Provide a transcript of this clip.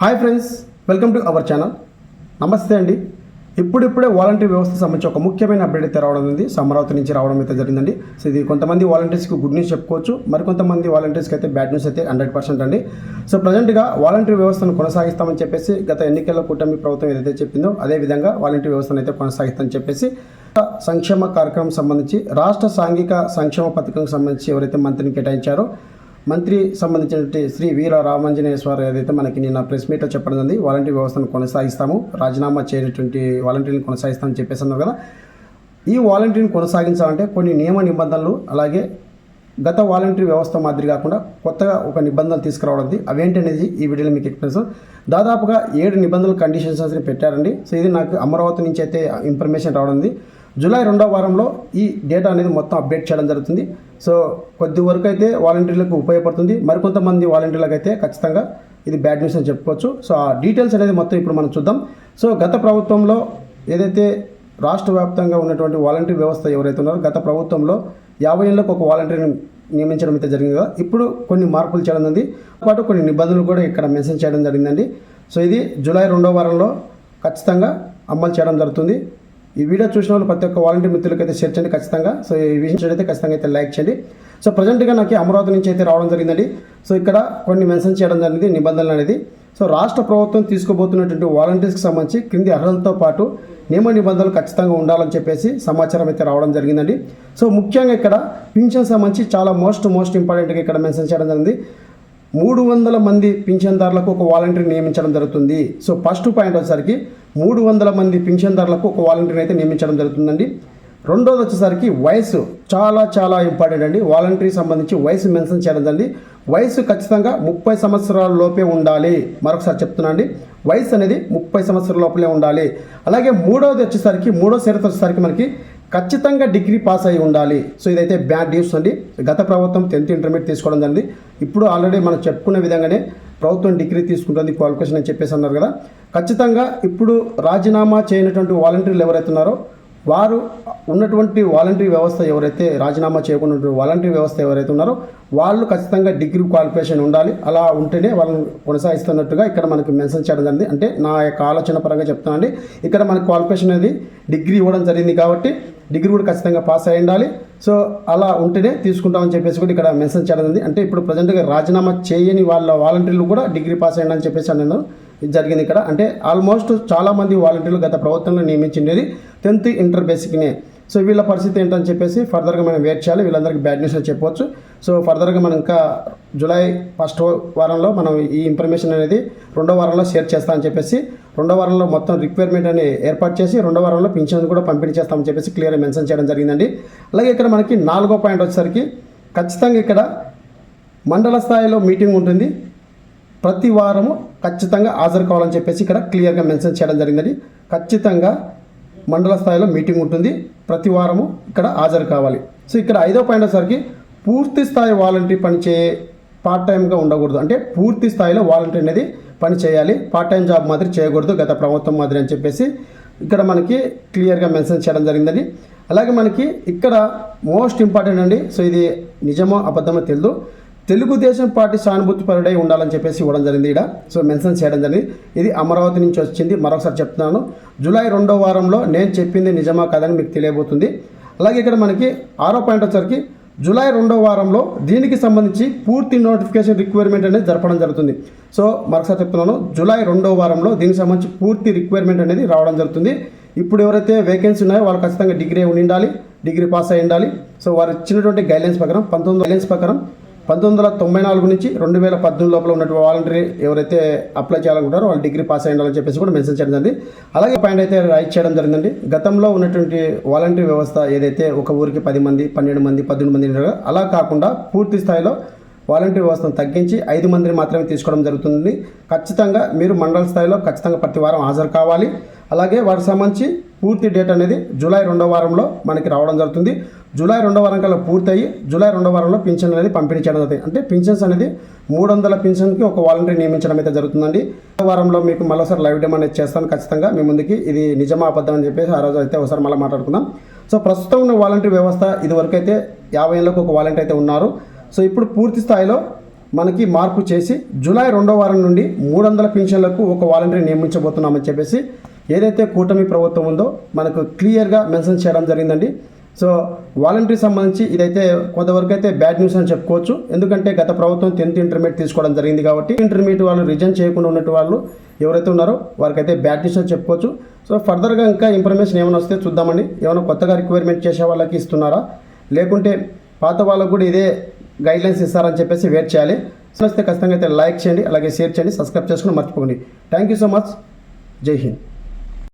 Hi friends welcome to our channel నమస్తే అండి. ఇప్పుడిప్పుడే వాలంటీర్ వ్యవస్థ సంబంధించి ఒక ముఖ్యమైన అప్డేట్ అయితే రావడం ఉంది సో అమరావతి నుంచి రావడం అయితే జరిగిందండి. సో ఇది కొంతమంది వాలంటీర్స్కి గుడ్ న్యూస్ చెప్పుకోవచ్చు. మరికొంతమంది వాలంటీర్స్కి అయితే బ్యాడ్ న్యూస్ అయితే హండ్రెడ్ పర్సెంట్ అండి. సో ప్రజెంట్గా వాలంటీర్ వ్యవస్థను కొనసాగిస్తామని చెప్పేసి గత ఎన్నికల్లో కూటమి ప్రభుత్వం ఏదైతే చెప్పిందో అదే విధంగా వాలంటీర్ వ్యవస్థను అయితే కొనసాగిస్తామని చెప్పేసి సంక్షేమ కార్యక్రమం సంబంధించి రాష్ట్ర సాంఘిక సంక్షేమ పథకం సంబంధించి ఎవరైతే మంత్రిని కేటాయించారో మంత్రి సంబంధించినటువంటి శ్రీ వీర రామాంజనేయ ఏదైతే మనకి నిన్న ప్రెస్ మీట్లో చెప్పడం జరిగింది వాలంటీర్ వ్యవస్థను కొనసాగిస్తాము రాజీనామా చేయనటువంటి వాలంటీర్ని కొనసాగిస్తామని చెప్పేసి అన్నారు కదా. ఈ వాలంటీర్ని కొనసాగించాలంటే కొన్ని నియమ నిబంధనలు అలాగే గత వాలంటీర్ వ్యవస్థ మాదిరి కాకుండా కొత్తగా ఒక నిబంధనలు తీసుకురావడం ఉంది. అవేంటి అనేది ఈ వీడియోలో మీకు ఎక్స్ప్లెయిన్ దాదాపుగా ఏడు నిబంధనలు కండిషన్స్ పెట్టారండి. సో ఇది నాకు అమరావతి నుంచి అయితే ఇన్ఫర్మేషన్ రావడం ఉంది జూలై రెండో వారంలో ఈ డేటా అనేది మొత్తం అప్డేట్ చేయడం జరుగుతుంది. సో కొద్ది వరకు అయితే వాలంటీర్లకు ఉపయోగపడుతుంది. మరికొంతమంది వాలంటీర్లకు అయితే ఖచ్చితంగా ఇది బ్యాడ్ న్యూస్ అని చెప్పుకోవచ్చు. సో ఆ డీటెయిల్స్ అనేది మొత్తం ఇప్పుడు మనం చూద్దాం. సో గత ప్రభుత్వంలో ఏదైతే రాష్ట్ర వ్యాప్తంగా ఉన్నటువంటి వాలంటీర్ వ్యవస్థ ఎవరైతే ఉన్నారో గత ప్రభుత్వంలో యాభై ఏళ్ళకు ఒక వాలంటీర్ని నియమించడం అయితే జరిగింది కదా. ఇప్పుడు కొన్ని మార్పులు చేయడం ఉంది పాటు కొన్ని నిబంధనలు కూడా ఇక్కడ మెన్షన్ చేయడం జరిగిందండి. సో ఇది జూలై రెండో వారంలో ఖచ్చితంగా అమలు చేయడం జరుగుతుంది. ఈ వీడియో చూసిన వాళ్ళు ప్రతి ఒక్క వాలంటీర్ మిత్రులకి అయితే షేర్ చేయండి ఖచ్చితంగా. సో ఈ విషయం అయితే ఖచ్చితంగా అయితే లైక్ చేయండి. సో ప్రజెంట్గా నాకు అమరావతి నుంచి అయితే రావడం జరిగిందండి. సో ఇక్కడ కొన్ని మెన్షన్ చేయడం జరిగింది నిబంధనలు అనేది. సో రాష్ట్ర ప్రభుత్వం తీసుకోబోతున్నటువంటి వాలంటీర్స్కి సంబంధించి క్రింది అర్హతలతో పాటు నియమ నిబంధనలు ఖచ్చితంగా ఉండాలని చెప్పేసి సమాచారం అయితే రావడం జరిగిందండి. సో ముఖ్యంగా ఇక్కడ పింఛన్ సంబంధించి చాలా మోస్ట్ మోస్ట్ ఇంపార్టెంట్గా ఇక్కడ మెన్షన్ చేయడం జరిగింది. మూడు వందల మంది పింఛన్దారులకు ఒక వాలంటీర్ నియమించడం జరుగుతుంది. సో ఫస్ట్ పాయింట్ వచ్చేసరికి మూడు వందల మంది పింఛన్దారులకు ఒక వాలంటీర్ అయితే నియమించడం జరుగుతుందండి. రెండోది వచ్చేసరికి వయసు చాలా చాలా ఇంపార్టెంట్ అండి. వాలంటరీ సంబంధించి వయసు మెన్షన్ చేయడం జరిగింది. వయసు ఖచ్చితంగా ముప్పై సంవత్సరాల లోపే ఉండాలి. మరొకసారి చెప్తున్నా అండి. వయసు అనేది ముప్పై సంవత్సరాల లోపలే ఉండాలి. అలాగే మూడవది వచ్చేసరికి మూడో షరతు వచ్చేసరికి మనకి ఖచ్చితంగా డిగ్రీ పాస్ అయి ఉండాలి. సో ఇదైతే బ్యాడ్ న్యూస్ అండి. గత ప్రభుత్వం టెన్త్ ఇంటర్మీడియట్ తీసుకోవడం జరిగింది. ఇప్పుడు ఆల్రెడీ మనం చెప్పుకునే విధంగానే ప్రభుత్వం డిగ్రీ తీసుకుంటుంది క్వాలిఫికేషన్ అని చెప్పేసి అన్నారు కదా. ఖచ్చితంగా ఇప్పుడు రాజీనామా చేయనటువంటి వాలంటీర్లు ఎవరైతే ఉన్నారో వారు ఉన్నటువంటి వాలంటీర్ వ్యవస్థ ఎవరైతే రాజీనామా చేయకుండా వాలంటీర్ వ్యవస్థ ఎవరైతే ఉన్నారో వాళ్ళు ఖచ్చితంగా డిగ్రీ క్వాలిఫికేషన్ ఉండాలి. అలా ఉంటేనే వాళ్ళని కొనసాగిస్తున్నట్టుగా ఇక్కడ మనకి మెన్షన్ చేయడం జరిగింది. అంటే నా యొక్క ఆలోచన పరంగా చెప్తానండి ఇక్కడ మనకి క్వాలిఫికేషన్ అనేది డిగ్రీ ఇవ్వడం జరిగింది కాబట్టి డిగ్రీ కూడా ఖచ్చితంగా పాస్ అయి ఉండాలి. సో అలా ఉంటేనే తీసుకుంటామని చెప్పేసి కూడా ఇక్కడ మెన్షన్ చేయడం ఉంది అంటే ఇప్పుడు ప్రజెంట్గా రాజీనామా చేయని వాళ్ళ వాలంటీర్లు కూడా డిగ్రీ పాస్ అయ్యండి అని చెప్పేసి నేను ఇది జరిగింది ఇక్కడ. అంటే ఆల్మోస్ట్ చాలామంది వాలంటీర్లు గత ప్రభుత్వంలో నియమించిండేది టెన్త్ ఇంటర్ బేసిక్నే. సో వీళ్ళ పరిస్థితి ఏంటని చెప్పేసి ఫర్దర్గా మనం వెయిట్ చేయాలి. వీళ్ళందరికీ బ్యాడ్ న్యూస్ అని చెప్పొచ్చు సో ఫర్దర్గా మనం ఇంకా జూలై ఫస్ట్ వారంలో మనం ఈ ఇన్ఫర్మేషన్ అనేది రెండో వారంలో షేర్ చేస్తామని చెప్పేసి రెండో వారంలో మొత్తం రిక్వైర్మెంట్ అని ఏర్పాటు చేసి రెండో వారంలో పింఛన్ కూడా పంపిణీ చేస్తామని చెప్పేసి క్లియర్గా మెన్షన్ చేయడం జరిగిందండి. అలాగే ఇక్కడ మనకి నాలుగో పాయింట్ వచ్చేసరికి ఖచ్చితంగా ఇక్కడ మండల స్థాయిలో మీటింగ్ ఉంటుంది. ప్రతి వారము ఖచ్చితంగా హాజరు కావాలని చెప్పేసి ఇక్కడ క్లియర్గా మెన్షన్ చేయడం జరిగిందండి. ఖచ్చితంగా మండల స్థాయిలో మీటింగ్ ఉంటుంది. ప్రతి వారము ఇక్కడ హాజరు కావాలి. సో ఇక్కడ ఐదో పాయింట్ వచ్చేసరికి పూర్తి స్థాయి వాలంటీ పనిచే పార్ట్ టైంగా ఉండకూడదు. అంటే పూర్తి స్థాయిలో వాలంటీ అనేది పని చేయాలి. పార్ట్ టైం జాబ్ మాదిరి చేయకూడదు. గత ప్రభుత్వం మాదిరి అని చెప్పేసి ఇక్కడ మనకి క్లియర్గా మెన్షన్ చేయడం జరిగిందండి. అలాగే మనకి ఇక్కడ మోస్ట్ ఇంపార్టెంట్ అండి. సో ఇది నిజమో అబద్ధమో తెలియదు తెలుగుదేశం పార్టీ సానుభూతి పరుడై ఉండాలని చెప్పేసి ఇవ్వడం జరిగింది ఇక్కడ సో మెన్షన్ చేయడం జరిగింది. ఇది అమరావతి నుంచి వచ్చింది. మరొకసారి చెప్తున్నాను. జూలై రెండో వారంలో నేను చెప్పింది నిజమా కాదని మీకు తెలియబోతుంది. అలాగే ఇక్కడ మనకి ఆరో పాయింట్ వచ్చేసరికి జూలై రెండో వారంలో దీనికి సంబంధించి పూర్తి నోటిఫికేషన్ రిక్వైర్మెంట్ అనేది జరపడం జరుగుతుంది. సో మరొకసారి చెప్తున్నాను జూలై రెండో వారంలో దీనికి సంబంధించి పూర్తి రిక్వైర్మెంట్ అనేది రావడం జరుగుతుంది. ఇప్పుడు ఎవరైతే వేకెన్సీ ఉన్నాయో వాళ్ళు ఖచ్చితంగా డిగ్రీ ఉండాలి డిగ్రీ పాస్ అయి ఉండాలి. సో వారు ఇచ్చినటువంటి గైడ్లైన్స్ ప్రకారం పంతొమ్మిది గైడ్లైన్స్ ప్రకారం పంతొమ్మిది వందల తొంభై నాలుగు నుంచి రెండు వేల పద్దెనిమిది లోపల ఉన్నటువంటి వాలంటీర్ ఎవరైతే అప్లై చేయాలనుకుంటారో వాళ్ళు డిగ్రీ పాస్ అయ్యాలని చెప్పేసి కూడా మెన్షన్ చేయడం జరిగింది. అలాగే పాయింట్ అయితే రైట్ చేయడం జరిగిందండి. గతంలో ఉన్నటువంటి వాలంటీర్ వ్యవస్థ ఏదైతే ఒక ఊరికి పది మంది పన్నెండు మంది పద్దెనిమిది మంది అలా కాకుండా పూర్తి స్థాయిలో వాలంటీర్ వ్యవస్థను తగ్గించి ఐదు మందిని మాత్రమే తీసుకోవడం జరుగుతుంది. ఖచ్చితంగా మీరు మండల స్థాయిలో ఖచ్చితంగా ప్రతి వారం హాజరు కావాలి. అలాగే వాటికి సంబంధించి పూర్తి డేట్ అనేది జూలై రెండో వారంలో మనకి రావడం జరుగుతుంది. జూలై రెండో వారం కల్లా పూర్తయి జూలై రెండో వారంలో పింఛన్ అనేది పంపిణీ చేయడం జరుగుతుంది. అంటే పింఛన్స్ అనేది మూడు వందల పింఛన్కి ఒక వాలంటీర్ నియమించడం అయితే జరుగుతుందండి. వారంలో మీకు మరోసారి లైవ్ డెమో అనేది చేస్తాను ఖచ్చితంగా. మీ ముందుకి ఇది నిజమా అబద్ధం అని చెప్పేసి ఆ రోజు అయితే ఒకసారి మళ్ళీ మాట్లాడుకుందాం. సో ప్రస్తుతం ఉన్న వాలంటీర్ వ్యవస్థ ఇదివరకు అయితే యాభై ఏళ్ళకు ఒక వాలంటీర్ అయితే ఉన్నారు. సో ఇప్పుడు పూర్తి స్థాయిలో మనకి మార్పు చేసి జూలై రెండో వారం నుండి మూడు వందల పింఛన్లకు ఒక వాలంటీర్ నియమించబోతున్నామని చెప్పేసి ఏదైతే కూటమి ప్రభుత్వం ఉందో మనకు క్లియర్గా మెన్షన్ చేయడం జరిగిందండి. సో వాలంటరీ సంబంధించి ఇదైతే కొంతవరకు అయితే బ్యాడ్ న్యూస్ అని చెప్పుకోవచ్చు. ఎందుకంటే గత ప్రభుత్వం టెన్త్ ఇంటర్మీడియట్ తీసుకోవడం జరిగింది కాబట్టి ఇంటర్మీడియట్ వాళ్ళు రిజైన్ చేయకుండా ఉన్నట్టు వాళ్ళు ఎవరైతే ఉన్నారో వారికైతే బ్యాడ్ న్యూస్ అని చెప్పుకోవచ్చు. సో ఫర్దర్గా ఇంకా ఇన్ఫర్మేషన్ ఏమైనా వస్తే చూద్దామండి. ఏమైనా కొత్తగా రిక్వైర్మెంట్ చేసే వాళ్ళకి ఇస్తున్నారా? లేకుంటే పాత వాళ్ళకు కూడా ఇదే గైడ్లైన్స్ ఇస్తారని చెప్పేసి వెయిట్ చేయాలి. సో వస్తే ఖచ్చితంగా అయితే లైక్ చేయండి అలాగే షేర్ చేయండి సబ్స్క్రైబ్ చేసుకుని మర్చిపోకండి. Thank you so much. Jai Hind.